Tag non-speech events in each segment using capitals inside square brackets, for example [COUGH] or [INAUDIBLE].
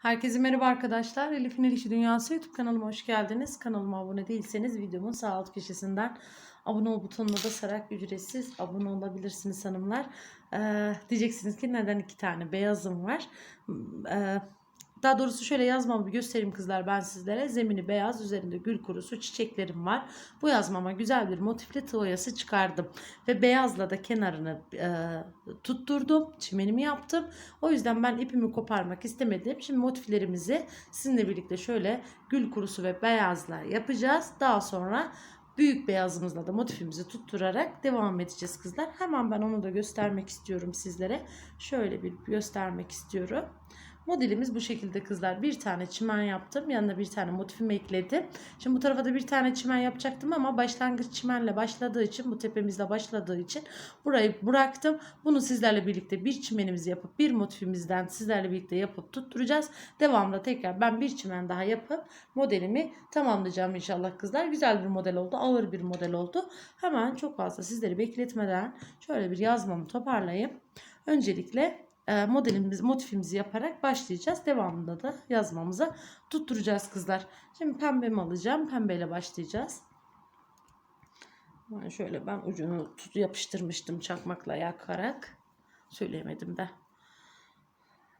Herkese merhaba arkadaşlar. Elif'in El Dünyası YouTube kanalıma hoş geldiniz. Kanalıma abone değilseniz videomun sağ alt köşesinden abone ol butonuna basarak ücretsiz abone olabilirsiniz hanımlar. Ee, diyeceksiniz ki neden iki tane beyazım var? Ee, daha doğrusu şöyle yazmamı göstereyim kızlar ben sizlere. Zemini beyaz, üzerinde gül kurusu, çiçeklerim var. Bu yazmama güzel bir motifli tığ oyası çıkardım. Ve beyazla da kenarını e, tutturdum. Çimenimi yaptım. O yüzden ben ipimi koparmak istemedim. Şimdi motiflerimizi sizinle birlikte şöyle gül kurusu ve beyazla yapacağız. Daha sonra büyük beyazımızla da motifimizi tutturarak devam edeceğiz kızlar. Hemen ben onu da göstermek istiyorum sizlere. Şöyle bir göstermek istiyorum. Modelimiz bu şekilde kızlar. Bir tane çimen yaptım. Yanına bir tane motifimi ekledim. Şimdi bu tarafa da bir tane çimen yapacaktım ama başlangıç çimenle başladığı için bu tepemizle başladığı için burayı bıraktım. Bunu sizlerle birlikte bir çimenimizi yapıp bir motifimizden sizlerle birlikte yapıp tutturacağız. Devamında tekrar ben bir çimen daha yapıp modelimi tamamlayacağım inşallah kızlar. Güzel bir model oldu. Ağır bir model oldu. Hemen çok fazla sizleri bekletmeden şöyle bir yazmamı toparlayayım. Öncelikle modelimiz, motifimizi yaparak başlayacağız. Devamında da yazmamıza tutturacağız kızlar. Şimdi pembemi alacağım. Pembeyle başlayacağız. Yani şöyle ben ucunu tut yapıştırmıştım çakmakla yakarak. Söyleyemedim de.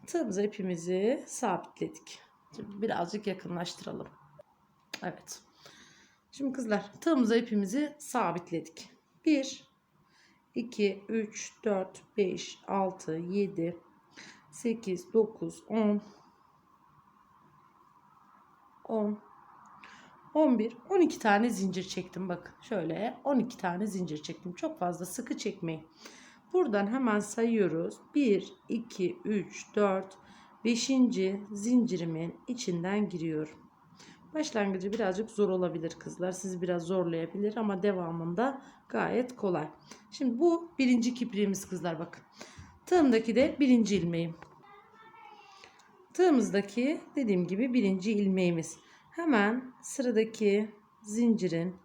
Tığımıza ipimizi sabitledik. Şimdi birazcık yakınlaştıralım. Evet. Şimdi kızlar tığımıza ipimizi sabitledik. 1 2, 3, 4, 5, 6, 7, 8, 9, 10, 10, 11, 12 tane zincir çektim. Bakın şöyle 12 tane zincir çektim. Çok fazla sıkı çekmeyin. Buradan hemen sayıyoruz. 1, 2, 3, 4, 5. zincirimin içinden giriyorum. Başlangıcı birazcık zor olabilir kızlar. Sizi biraz zorlayabilir ama devamında gayet kolay. Şimdi bu birinci kipriğimiz kızlar bakın. Tığımdaki de birinci ilmeğim. Tığımızdaki dediğim gibi birinci ilmeğimiz. Hemen sıradaki zincirin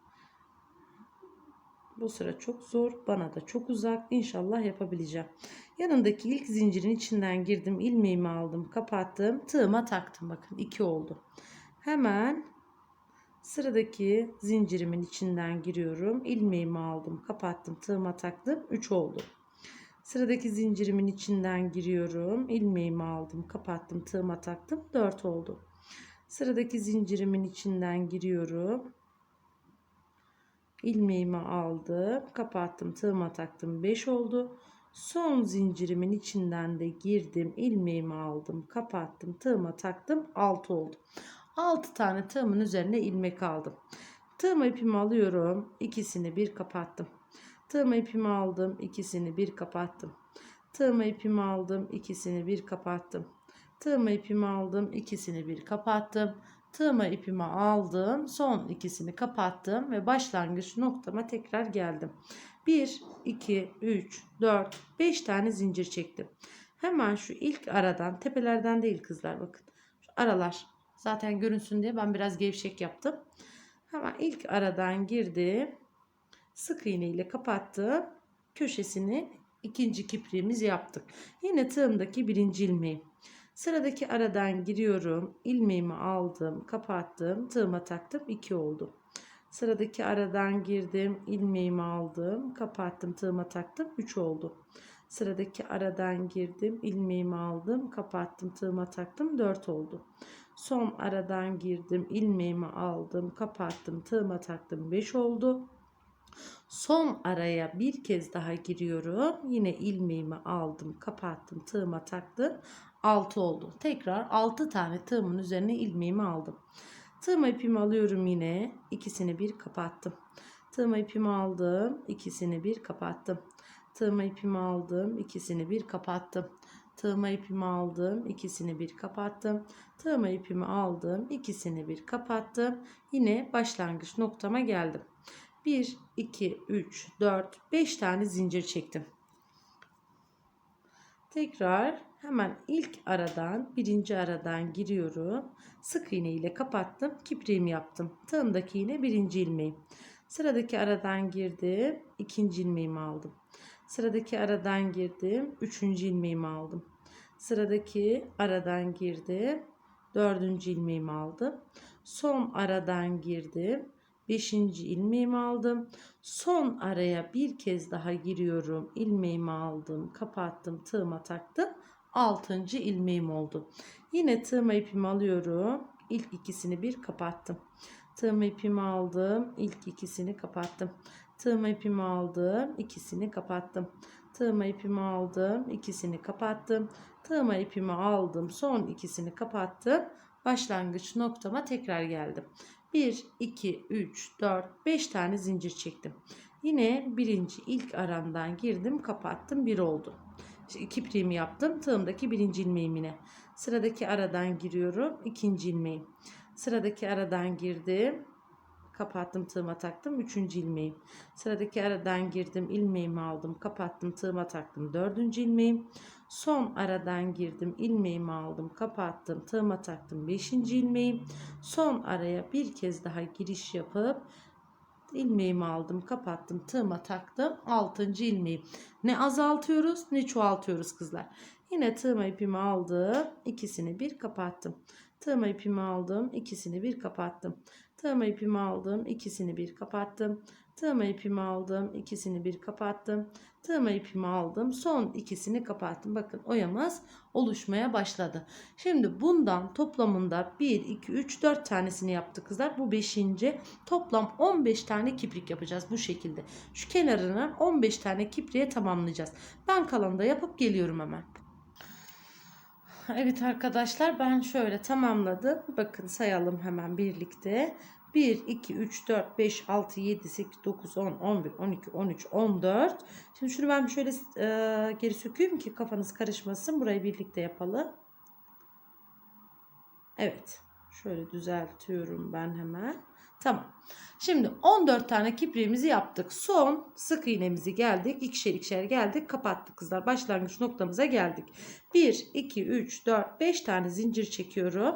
bu sıra çok zor. Bana da çok uzak. İnşallah yapabileceğim. Yanındaki ilk zincirin içinden girdim. ilmeğimi aldım. Kapattım. Tığıma taktım. Bakın iki oldu. Hemen sıradaki zincirimin içinden giriyorum. ilmeğimi aldım, kapattım, tığıma taktım. 3 oldu. Sıradaki zincirimin içinden giriyorum. ilmeğimi aldım, kapattım, tığıma taktım. 4 oldu. Sıradaki zincirimin içinden giriyorum. ilmeğimi aldım, kapattım, tığıma taktım. 5 oldu. Son zincirimin içinden de girdim, ilmeğimi aldım, kapattım, tığıma taktım. 6 oldu. 6 tane tığımın üzerine ilmek aldım. Tığma ipimi alıyorum. ikisini bir kapattım. Tığma ipimi aldım. ikisini bir kapattım. Tığma ipimi aldım. ikisini bir kapattım. Tığma ipimi aldım. ikisini bir kapattım. Tığma ipimi aldım. Son ikisini kapattım ve başlangıç noktama tekrar geldim. 1, 2, 3, 4, 5 tane zincir çektim. Hemen şu ilk aradan tepelerden değil kızlar bakın. Şu aralar Zaten görünsün diye ben biraz gevşek yaptım. Hemen ilk aradan girdim. Sık iğne ile kapattım. Köşesini ikinci kipriğimiz yaptık. Yine tığımdaki birinci ilmeğim. Sıradaki aradan giriyorum. ilmeğimi aldım, kapattım, tığıma taktım. 2 oldu. Sıradaki aradan girdim, ilmeğimi aldım, kapattım, tığıma taktım. 3 oldu. Sıradaki aradan girdim, ilmeğimi aldım, kapattım, tığıma taktım. 4 oldu. Son aradan girdim. ilmeğimi aldım. Kapattım. Tığıma taktım. 5 oldu. Son araya bir kez daha giriyorum. Yine ilmeğimi aldım. Kapattım. Tığıma taktım. 6 oldu. Tekrar 6 tane tığımın üzerine ilmeğimi aldım. Tığıma ipimi alıyorum yine. ikisini bir kapattım. Tığıma ipimi aldım. ikisini bir kapattım. Tığıma ipimi aldım. ikisini bir kapattım. Tığıma ipimi aldım. ikisini bir kapattım. Tığıma ipimi aldım. ikisini bir kapattım. Yine başlangıç noktama geldim. 1, 2, 3, 4, 5 tane zincir çektim. Tekrar hemen ilk aradan birinci aradan giriyorum. Sık iğne ile kapattım. Kipriğimi yaptım. Tığımdaki yine birinci ilmeğim. Sıradaki aradan girdim. ikinci ilmeğimi aldım. Sıradaki aradan girdim. Üçüncü ilmeğimi aldım. Sıradaki aradan girdim. Dördüncü ilmeğimi aldım. Son aradan girdim. Beşinci ilmeğimi aldım. Son araya bir kez daha giriyorum. İlmeğimi aldım. Kapattım. Tığıma taktım. Altıncı ilmeğim oldu. Yine tığıma ipimi alıyorum. İlk ikisini bir kapattım. Tığıma ipimi aldım. İlk ikisini kapattım. Tığıma ipimi aldım. ikisini kapattım. Tığıma ipimi aldım. ikisini kapattım. Tığıma ipimi aldım. Son ikisini kapattım. Başlangıç noktama tekrar geldim. 1, 2, 3, 4, 5 tane zincir çektim. Yine birinci ilk aramdan girdim kapattım 1 oldu. İşte kipriğimi yaptım. Tığımdaki birinci ilmeğim. Sıradaki aradan giriyorum. ikinci ilmeğim. Sıradaki aradan girdim. Kapattım tığıma taktım. Üçüncü ilmeğim. Sıradaki aradan girdim. ilmeğimi aldım. Kapattım tığıma taktım. Dördüncü ilmeğim. Son aradan girdim. ilmeğimi aldım. Kapattım tığıma taktım. Beşinci ilmeğim. Son araya bir kez daha giriş yapıp ilmeğimi aldım. Kapattım tığıma taktım. Altıncı ilmeğim. Ne azaltıyoruz ne çoğaltıyoruz kızlar. Yine tığıma ipimi aldım. ikisini bir kapattım. Tığıma ipimi aldım. ikisini bir kapattım. Tığıma ipimi aldım. ikisini bir kapattım. Tığıma ipimi aldım. ikisini bir kapattım. Tığıma ipimi aldım. Son ikisini kapattım. Bakın oyamız oluşmaya başladı. Şimdi bundan toplamında 1, 2, 3, 4 tanesini yaptık kızlar. Bu 5. Toplam 15 tane kiprik yapacağız bu şekilde. Şu kenarına 15 tane kipriğe tamamlayacağız. Ben kalanı da yapıp geliyorum hemen. [LAUGHS] Evet arkadaşlar ben şöyle tamamladım. Bakın sayalım hemen birlikte. 1, 2, 3, 4, 5, 6, 7, 8, 9, 10, 11, 12, 13, 14. Şimdi şunu ben şöyle e, geri sökeyim ki kafanız karışmasın. Burayı birlikte yapalım. Evet. Şöyle düzeltiyorum ben hemen. Tamam. Şimdi 14 tane kipriğimizi yaptık. Son sık iğnemizi geldik. İkişer ikişer geldik. Kapattık kızlar. Başlangıç noktamıza geldik. 1, 2, 3, 4, 5 tane zincir çekiyorum.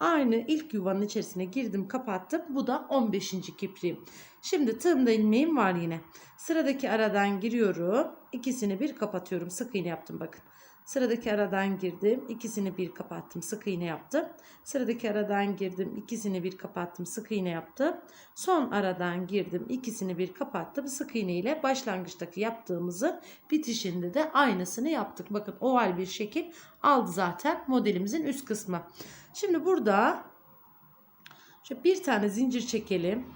Aynı ilk yuvanın içerisine girdim kapattım. Bu da 15. kipriğim. Şimdi tığımda ilmeğim var yine. Sıradaki aradan giriyorum. İkisini bir kapatıyorum. Sık iğne yaptım bakın. Sıradaki aradan girdim. ikisini bir kapattım. Sık iğne yaptım. Sıradaki aradan girdim. ikisini bir kapattım. Sık iğne yaptım. Son aradan girdim. ikisini bir kapattım. Sık iğne ile başlangıçtaki yaptığımızın bitişinde de aynısını yaptık. Bakın oval bir şekil aldı zaten modelimizin üst kısmı. Şimdi burada şöyle bir tane zincir çekelim.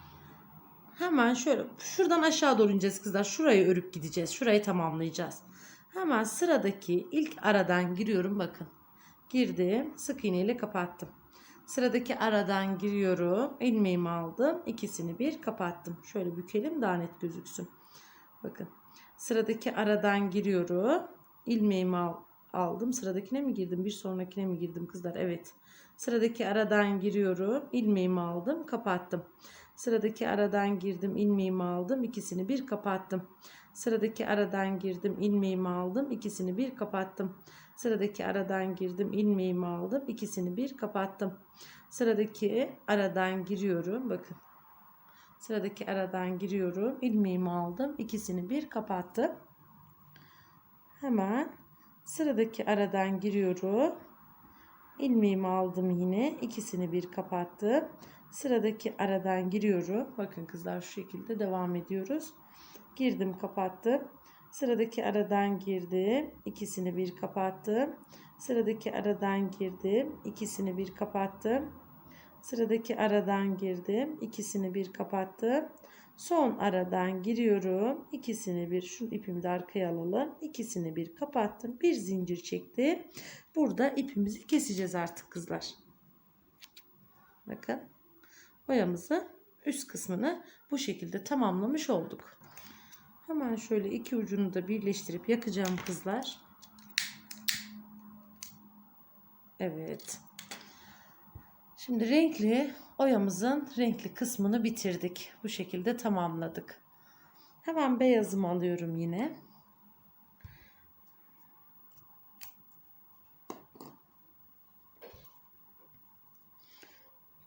Hemen şöyle şuradan aşağı doğru ineceğiz kızlar. Şurayı örüp gideceğiz. Şurayı tamamlayacağız. Hemen sıradaki ilk aradan giriyorum bakın. Girdim. Sık iğne ile kapattım. Sıradaki aradan giriyorum. ilmeğimi aldım. ikisini bir kapattım. Şöyle bükelim daha net gözüksün. Bakın. Sıradaki aradan giriyorum. ilmeğimi al, aldım. Sıradakine mi girdim? Bir sonrakine mi girdim kızlar? Evet. Sıradaki aradan giriyorum. ilmeğimi aldım. Kapattım. Sıradaki aradan girdim. ilmeğimi aldım. ikisini bir kapattım. Sıradaki aradan girdim. ilmeğimi aldım. ikisini bir kapattım. Sıradaki aradan girdim. ilmeğimi aldım. ikisini bir kapattım. Sıradaki aradan giriyorum. Bakın. Sıradaki aradan giriyorum. ilmeğimi aldım. ikisini bir kapattım. Hemen sıradaki aradan giriyorum. ilmeğimi aldım yine. ikisini bir kapattım. Sıradaki aradan giriyorum. Bakın kızlar şu şekilde devam ediyoruz. Girdim kapattım. Sıradaki aradan girdim. ikisini bir kapattım. Sıradaki aradan girdim. ikisini bir kapattım. Sıradaki aradan girdim. ikisini bir kapattım. Son aradan giriyorum. ikisini bir şu ipimi de arkaya alalım. İkisini bir kapattım. Bir zincir çektim. Burada ipimizi keseceğiz artık kızlar. Bakın. Boyamızı üst kısmını bu şekilde tamamlamış olduk. Hemen şöyle iki ucunu da birleştirip yakacağım kızlar. Evet. Şimdi renkli oyamızın renkli kısmını bitirdik. Bu şekilde tamamladık. Hemen beyazımı alıyorum yine.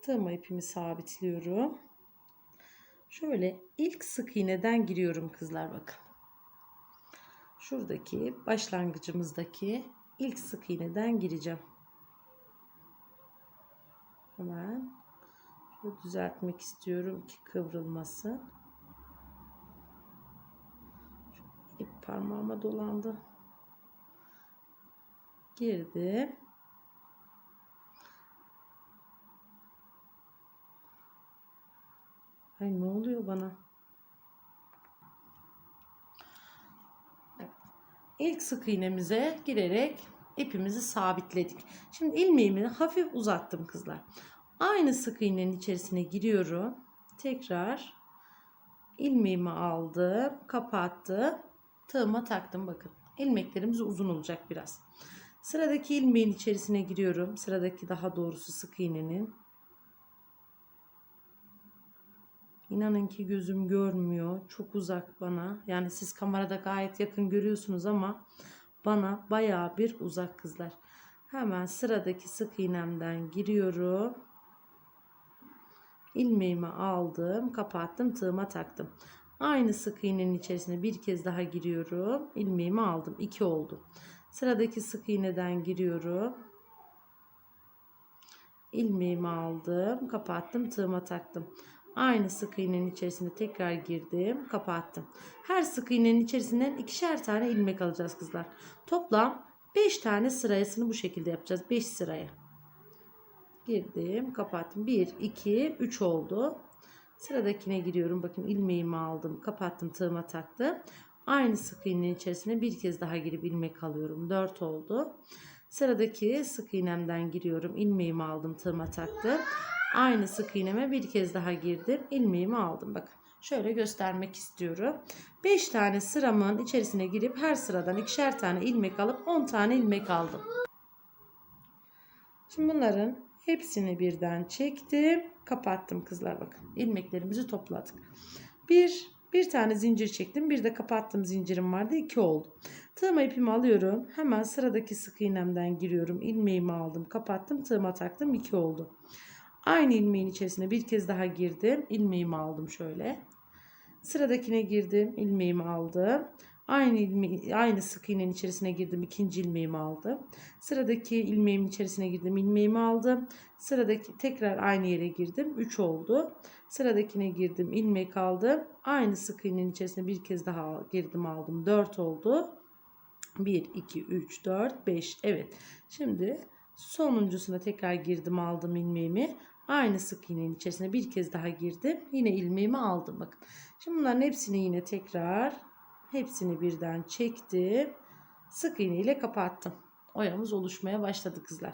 Tığıma ipimi sabitliyorum. Şöyle ilk sık iğneden giriyorum kızlar bakın. Şuradaki başlangıcımızdaki ilk sık iğneden gireceğim. Hemen şöyle düzeltmek istiyorum ki kıvrılmasın. İp parmağıma dolandı. Girdim. Ay ne oluyor bana? İlk sık iğnemize girerek ipimizi sabitledik. Şimdi ilmeğimi hafif uzattım kızlar. Aynı sık iğnenin içerisine giriyorum. Tekrar ilmeğimi aldım, kapattım. Tığıma taktım bakın. İlmeklerimiz uzun olacak biraz. Sıradaki ilmeğin içerisine giriyorum. Sıradaki daha doğrusu sık iğnenin. İnanın ki gözüm görmüyor. Çok uzak bana. Yani siz kamerada gayet yakın görüyorsunuz ama bana bayağı bir uzak kızlar. Hemen sıradaki sık iğnemden giriyorum. İlmeğimi aldım, kapattım, tığıma taktım. Aynı sık iğnenin içerisine bir kez daha giriyorum. İlmeğimi aldım. 2 oldu. Sıradaki sık iğneden giriyorum. İlmeğimi aldım, kapattım, tığıma taktım. Aynı sık iğnenin içerisine tekrar girdim, kapattım. Her sık iğnenin içerisinden ikişer tane ilmek alacağız kızlar. Toplam 5 tane sırasını bu şekilde yapacağız. 5 sıraya. Girdim, kapattım. 1, 2, 3 oldu. Sıradakine giriyorum. Bakın ilmeğimi aldım, kapattım, tığıma taktım. Aynı sık iğnenin içerisine bir kez daha girip ilmek alıyorum. 4 oldu. Sıradaki sık iğnemden giriyorum. ilmeğimi aldım, tığıma taktım. Aynı sık iğneme bir kez daha girdim. ilmeğimi aldım. Bakın şöyle göstermek istiyorum. 5 tane sıramın içerisine girip her sıradan ikişer tane ilmek alıp 10 tane ilmek aldım. Şimdi bunların hepsini birden çektim. Kapattım kızlar bakın. ilmeklerimizi topladık. Bir, bir tane zincir çektim. Bir de kapattım zincirim vardı. iki oldu. Tığıma ipimi alıyorum. Hemen sıradaki sık iğnemden giriyorum. ilmeğimi aldım. Kapattım. Tığıma taktım. iki oldu. Aynı ilmeğin içerisine bir kez daha girdim. ilmeğimi aldım şöyle. Sıradakine girdim. ilmeğimi aldım. Aynı ilme aynı sık iğnenin içerisine girdim. ikinci ilmeğimi aldım. Sıradaki ilmeğimin içerisine girdim. ilmeğimi aldım. Sıradaki tekrar aynı yere girdim. 3 oldu. Sıradakine girdim. ilmek aldım. Aynı sık iğnenin içerisine bir kez daha girdim aldım. 4 oldu. 1, 2, 3, 4, 5. Evet. Şimdi sonuncusuna tekrar girdim aldım ilmeğimi. Aynı sık iğnenin içerisine bir kez daha girdim. Yine ilmeğimi aldım. Bakın. Şimdi bunların hepsini yine tekrar hepsini birden çektim. Sık iğne ile kapattım. Oyamız oluşmaya başladı kızlar.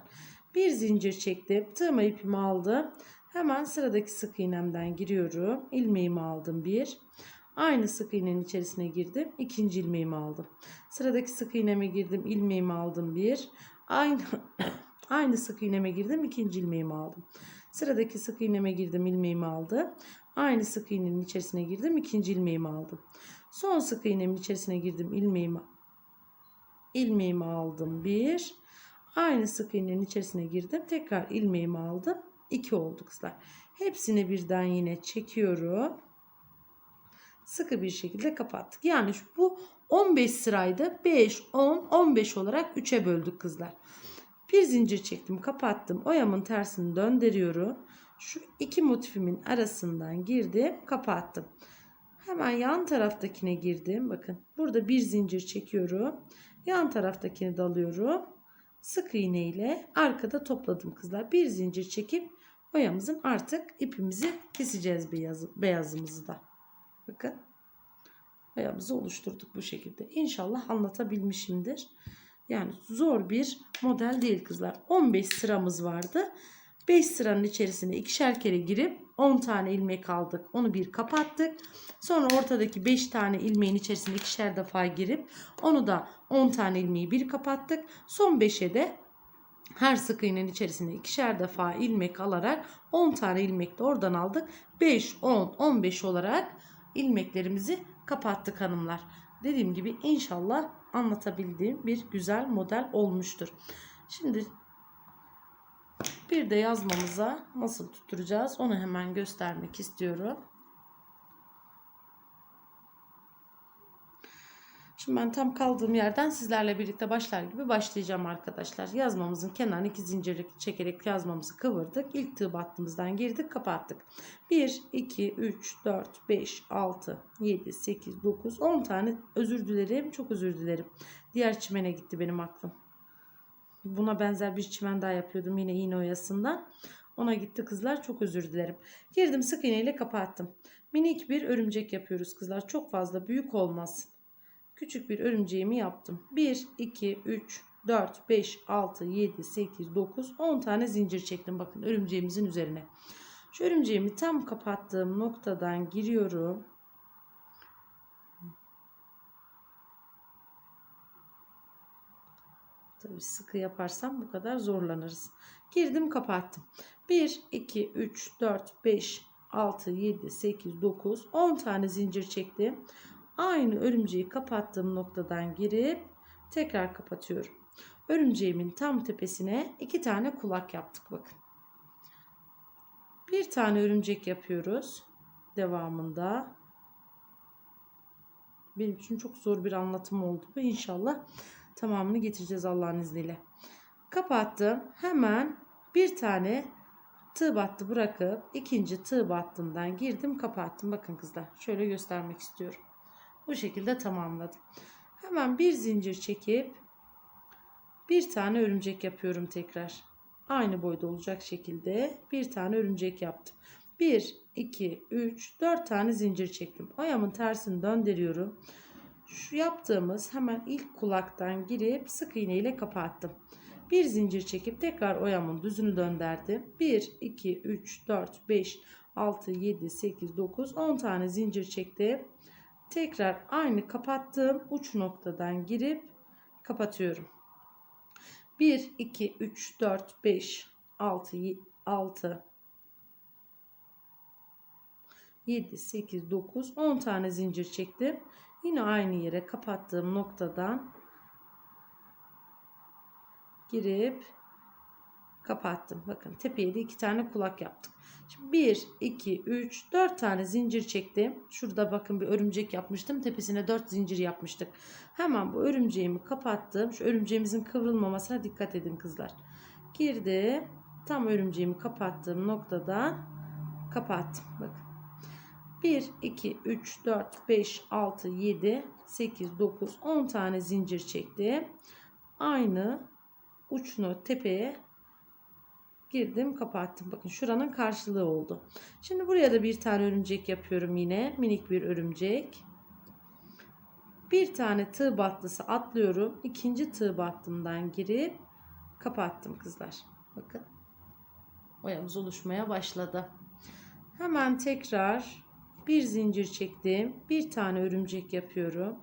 Bir zincir çektim. Tığıma ipimi aldım. Hemen sıradaki sık iğnemden giriyorum. İlmeğimi aldım bir. Aynı sık iğnenin içerisine girdim. İkinci ilmeğimi aldım. Sıradaki sık iğneme girdim. ilmeğimi aldım bir. Aynı [COUGHS] aynı sık iğneme girdim. ikinci ilmeğimi aldım. Sıradaki sık iğneme girdim. ilmeğimi aldım. Aynı sık iğnenin içerisine girdim. ikinci ilmeğimi aldım. Son sık iğnemin içerisine girdim. ilmeğimi ilmeğimi aldım bir. Aynı sık iğnenin içerisine girdim. Tekrar ilmeğimi aldım. 2 oldu kızlar. Hepsini birden yine çekiyorum. Sıkı bir şekilde kapattık. Yani bu 15 sıraydı. 5, 10, 15 olarak 3'e böldük kızlar. Bir zincir çektim, kapattım. Oyamın tersini döndürüyorum. Şu iki motifimin arasından girdim, kapattım. Hemen yan taraftakine girdim. Bakın burada bir zincir çekiyorum. Yan taraftakini dalıyorum. Sık iğne ile arkada topladım kızlar. Bir zincir çekip oyamızın artık ipimizi keseceğiz beyaz, beyazımızı da. Bakın. Oyamızı oluşturduk bu şekilde. İnşallah anlatabilmişimdir. Yani zor bir model değil kızlar. 15 sıramız vardı. 5 sıranın içerisine ikişer kere girip 10 tane ilmek aldık. Onu bir kapattık. Sonra ortadaki 5 tane ilmeğin içerisine ikişer defa girip onu da 10 tane ilmeği bir kapattık. Son 5'e de her sık iğnenin içerisine ikişer defa ilmek alarak 10 tane ilmek de oradan aldık. 5, 10, 15 olarak ilmeklerimizi kapattık hanımlar. Dediğim gibi inşallah anlatabildiğim bir güzel model olmuştur. Şimdi bir de yazmamıza nasıl tutturacağız onu hemen göstermek istiyorum. Şimdi ben tam kaldığım yerden sizlerle birlikte başlar gibi başlayacağım arkadaşlar. Yazmamızın kenarını iki zincirlik çekerek yazmamızı kıvırdık. İlk tığ battığımızdan girdik kapattık. 1, 2, 3, 4, 5, 6, 7, 8, 9, 10 tane özür dilerim. Çok özür dilerim. Diğer çimene gitti benim aklım. Buna benzer bir çimen daha yapıyordum yine iğne oyasından. Ona gitti kızlar çok özür dilerim. Girdim sık iğneyle kapattım. Minik bir örümcek yapıyoruz kızlar. Çok fazla büyük olmasın. Küçük bir örümceğimi yaptım. 1, 2, 3, 4, 5, 6, 7, 8, 9, 10 tane zincir çektim. Bakın örümceğimizin üzerine. Şu örümceğimi tam kapattığım noktadan giriyorum. Tabii sıkı yaparsam bu kadar zorlanırız. Girdim kapattım. 1, 2, 3, 4, 5, 6, 7, 8, 9, 10 tane zincir çektim. Aynı örümceği kapattığım noktadan girip tekrar kapatıyorum. Örümceğimin tam tepesine iki tane kulak yaptık bakın. Bir tane örümcek yapıyoruz. Devamında. Benim için çok zor bir anlatım oldu bu. İnşallah tamamını getireceğiz Allah'ın izniyle. Kapattım. Hemen bir tane tığ battı bırakıp ikinci tığ battığımdan girdim kapattım. Bakın kızlar şöyle göstermek istiyorum. Bu şekilde tamamladım. Hemen bir zincir çekip bir tane örümcek yapıyorum tekrar. Aynı boyda olacak şekilde bir tane örümcek yaptım. 1, 2, 3, 4 tane zincir çektim. Ayağımın tersini döndürüyorum. Şu yaptığımız hemen ilk kulaktan girip sık iğne ile kapattım. Bir zincir çekip tekrar oyamın düzünü döndürdüm. 1, 2, 3, 4, 5, 6, 7, 8, 9, 10 tane zincir çektim. Tekrar aynı kapattığım uç noktadan girip kapatıyorum. 1, 2, 3, 4, 5, 6, 6, 7, 8, 9, 10 tane zincir çektim. Yine aynı yere kapattığım noktadan girip kapattım. Bakın tepeye de iki tane kulak yaptık. Şimdi 1, 2, 3, 4 tane zincir çektim. Şurada bakın bir örümcek yapmıştım. Tepesine 4 zincir yapmıştık. Hemen bu örümceğimi kapattım. Şu örümceğimizin kıvrılmamasına dikkat edin kızlar. Girdi. Tam örümceğimi kapattığım noktadan kapattım. Bakın. 1, 2, 3, 4, 5, 6, 7, 8, 9, 10 tane zincir çektim. Aynı uçunu tepeye girdim kapattım. Bakın şuranın karşılığı oldu. Şimdi buraya da bir tane örümcek yapıyorum yine. Minik bir örümcek. Bir tane tığ battısı atlıyorum. İkinci tığ battımdan girip kapattım kızlar. Bakın. Oyamız oluşmaya başladı. Hemen tekrar bir zincir çektim. Bir tane örümcek yapıyorum.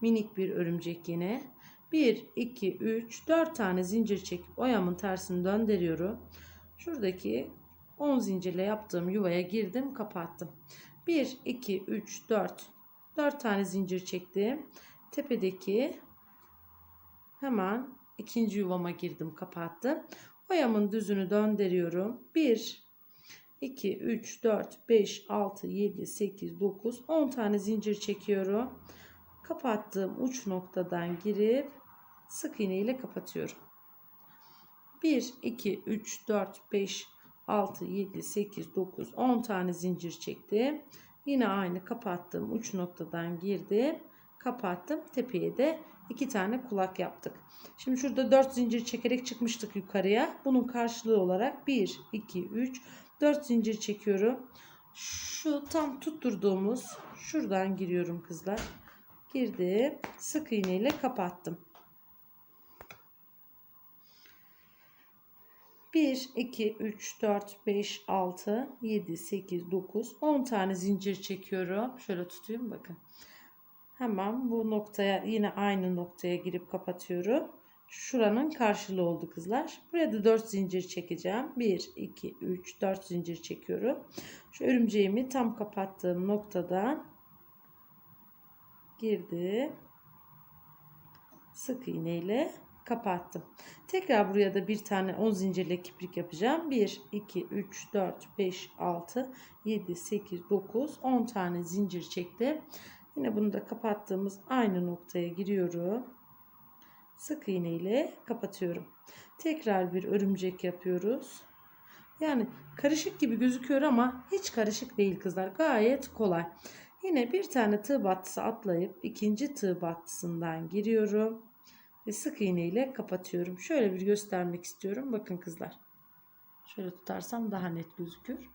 Minik bir örümcek yine. 1, 2, 3, 4 tane zincir çekip oyamın tersini döndürüyorum. Şuradaki 10 zincirle yaptığım yuvaya girdim kapattım. 1, 2, 3, 4. 4 tane zincir çektim. Tepedeki hemen ikinci yuvama girdim kapattım. Oyamın düzünü döndürüyorum. 1, 2, 3, 4, 5, 6, 7, 8, 9, 10 tane zincir çekiyorum. Kapattığım uç noktadan girip sık iğne ile kapatıyorum. 1, 2, 3, 4, 5, 6, 7, 8, 9, 10 tane zincir çektim. Yine aynı kapattığım uç noktadan girdim. Kapattım. Tepeye de 2 tane kulak yaptık. Şimdi şurada 4 zincir çekerek çıkmıştık yukarıya. Bunun karşılığı olarak 1, 2, 3, 4 zincir çekiyorum. Şu tam tutturduğumuz şuradan giriyorum kızlar. Girdim. Sık iğne ile kapattım. 1, 2, 3, 4, 5, 6, 7, 8, 9, 10 tane zincir çekiyorum. Şöyle tutayım bakın. Hemen bu noktaya yine aynı noktaya girip kapatıyorum. Şuranın karşılığı oldu kızlar. Buraya da 4 zincir çekeceğim. 1, 2, 3, 4 zincir çekiyorum. Şu örümceğimi tam kapattığım noktadan girdi. Sık iğne ile kapattım. Tekrar buraya da bir tane 10 zincirle kiprik yapacağım. 1, 2, 3, 4, 5, 6, 7, 8, 9, 10 tane zincir çektim. Yine bunu da kapattığımız aynı noktaya giriyorum. Sık iğne ile kapatıyorum. Tekrar bir örümcek yapıyoruz. Yani karışık gibi gözüküyor ama hiç karışık değil kızlar. Gayet kolay. Yine bir tane tığ battısı atlayıp ikinci tığ battısından giriyorum. Ve sık iğne ile kapatıyorum. Şöyle bir göstermek istiyorum. Bakın kızlar. Şöyle tutarsam daha net gözükür.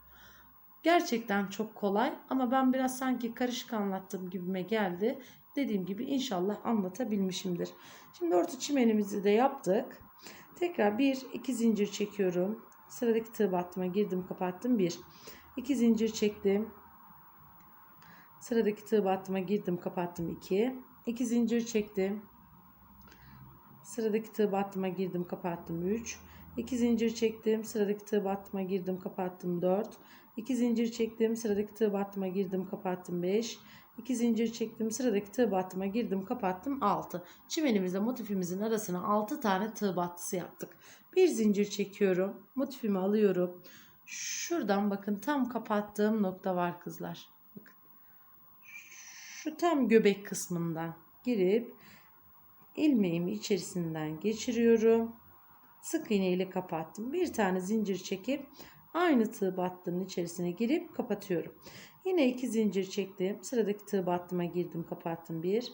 Gerçekten çok kolay ama ben biraz sanki karışık anlattığım gibime geldi. Dediğim gibi inşallah anlatabilmişimdir. Şimdi orta çimenimizi de yaptık. Tekrar bir iki zincir çekiyorum. Sıradaki tığ battıma girdim kapattım bir. iki zincir çektim. Sıradaki tığ battıma girdim kapattım iki. İki zincir çektim. Sıradaki tığ battıma girdim kapattım 3. 2 zincir çektim. Sıradaki tığ battıma girdim kapattım 4. 2 zincir çektim. Sıradaki tığ battıma girdim kapattım 5. 2 zincir çektim. Sıradaki tığ battıma girdim kapattım 6. Çimenimizle motifimizin arasına 6 tane tığ battısı yaptık. Bir zincir çekiyorum. Motifimi alıyorum. Şuradan bakın tam kapattığım nokta var kızlar. Bakın. Şu tam göbek kısmından girip ilmeğimi içerisinden geçiriyorum. Sık iğne ile kapattım. Bir tane zincir çekip aynı tığ battının içerisine girip kapatıyorum. Yine iki zincir çektim. Sıradaki tığ battıma girdim, kapattım. Bir.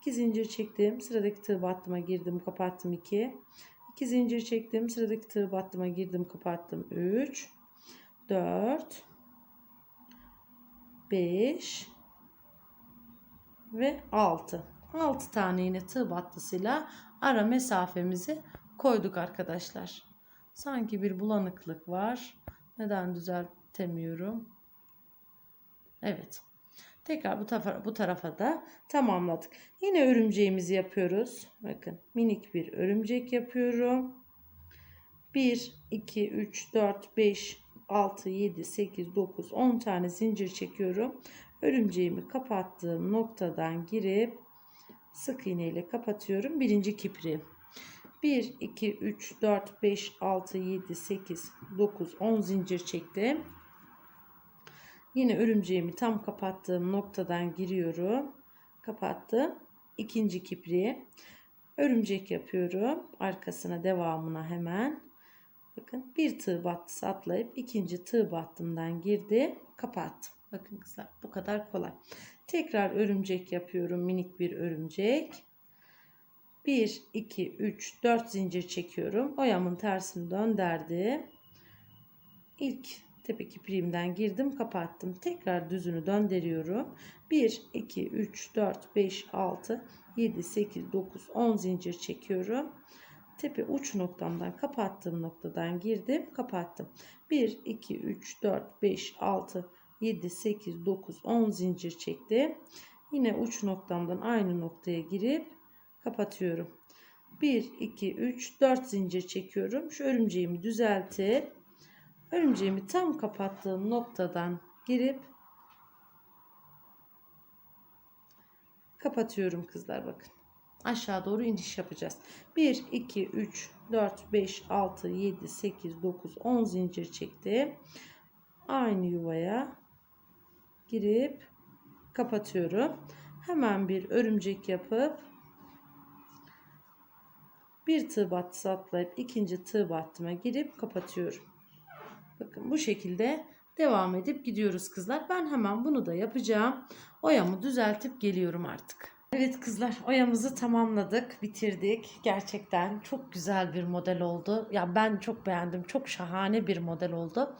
İki zincir çektim. Sıradaki tığ battıma girdim, kapattım. iki. İki zincir çektim. Sıradaki tığ battıma girdim, kapattım. Üç. Dört. Beş. Ve altı. 6 tane yine tığ battısıyla ara mesafemizi koyduk arkadaşlar. Sanki bir bulanıklık var. Neden düzeltemiyorum? Evet. Tekrar bu tarafa, bu tarafa da tamamladık. Yine örümceğimizi yapıyoruz. Bakın minik bir örümcek yapıyorum. 1, 2, 3, 4, 5, 6, 7, 8, 9, 10 tane zincir çekiyorum. Örümceğimi kapattığım noktadan girip sık iğne ile kapatıyorum. Birinci kipri. 1, 2, 3, 4, 5, 6, 7, 8, 9, 10 zincir çektim. Yine örümceğimi tam kapattığım noktadan giriyorum. Kapattım. İkinci kipriye. Örümcek yapıyorum. Arkasına devamına hemen. Bakın bir tığ battısı atlayıp ikinci tığ battımdan girdi. Kapattım. Bakın kızlar bu kadar kolay. Tekrar örümcek yapıyorum. Minik bir örümcek. 1, 2, 3, 4 zincir çekiyorum. Oyamın tersini döndürdüm. İlk tepe kipriğimden girdim kapattım. Tekrar düzünü döndürüyorum. 1, 2, 3, 4, 5, 6, 7, 8, 9, 10 zincir çekiyorum. Tepe uç noktamdan kapattığım noktadan girdim kapattım. 1, 2, 3, 4, 5, 6, 7, 8, 9, 10 zincir çektim. Yine uç noktamdan aynı noktaya girip kapatıyorum. 1, 2, 3, 4 zincir çekiyorum. Şu örümceğimi düzeltip örümceğimi tam kapattığım noktadan girip kapatıyorum kızlar bakın. Aşağı doğru iniş yapacağız. 1, 2, 3, 4, 5, 6, 7, 8, 9, 10 zincir çektim. Aynı yuvaya girip kapatıyorum. Hemen bir örümcek yapıp bir tığ battısı atlayıp ikinci tığ battıma girip kapatıyorum. Bakın bu şekilde devam edip gidiyoruz kızlar. Ben hemen bunu da yapacağım. Oyamı düzeltip geliyorum artık. Evet kızlar oyamızı tamamladık, bitirdik. Gerçekten çok güzel bir model oldu. Ya ben çok beğendim. Çok şahane bir model oldu.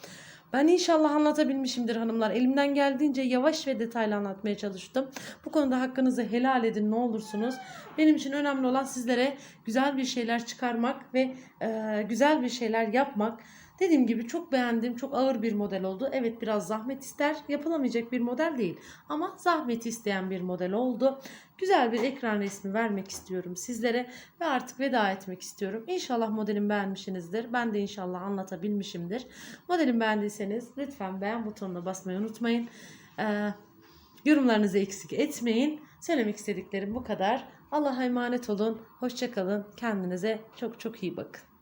Ben inşallah anlatabilmişimdir hanımlar. Elimden geldiğince yavaş ve detaylı anlatmaya çalıştım. Bu konuda hakkınızı helal edin ne olursunuz. Benim için önemli olan sizlere güzel bir şeyler çıkarmak ve e, güzel bir şeyler yapmak. Dediğim gibi çok beğendim. Çok ağır bir model oldu. Evet biraz zahmet ister. Yapılamayacak bir model değil. Ama zahmet isteyen bir model oldu. Güzel bir ekran resmi vermek istiyorum sizlere. Ve artık veda etmek istiyorum. İnşallah modelimi beğenmişsinizdir. Ben de inşallah anlatabilmişimdir. Modelimi beğendiyseniz lütfen beğen butonuna basmayı unutmayın. Ee, yorumlarınızı eksik etmeyin. Söylemek istediklerim bu kadar. Allah'a emanet olun. Hoşçakalın. Kendinize çok çok iyi bakın.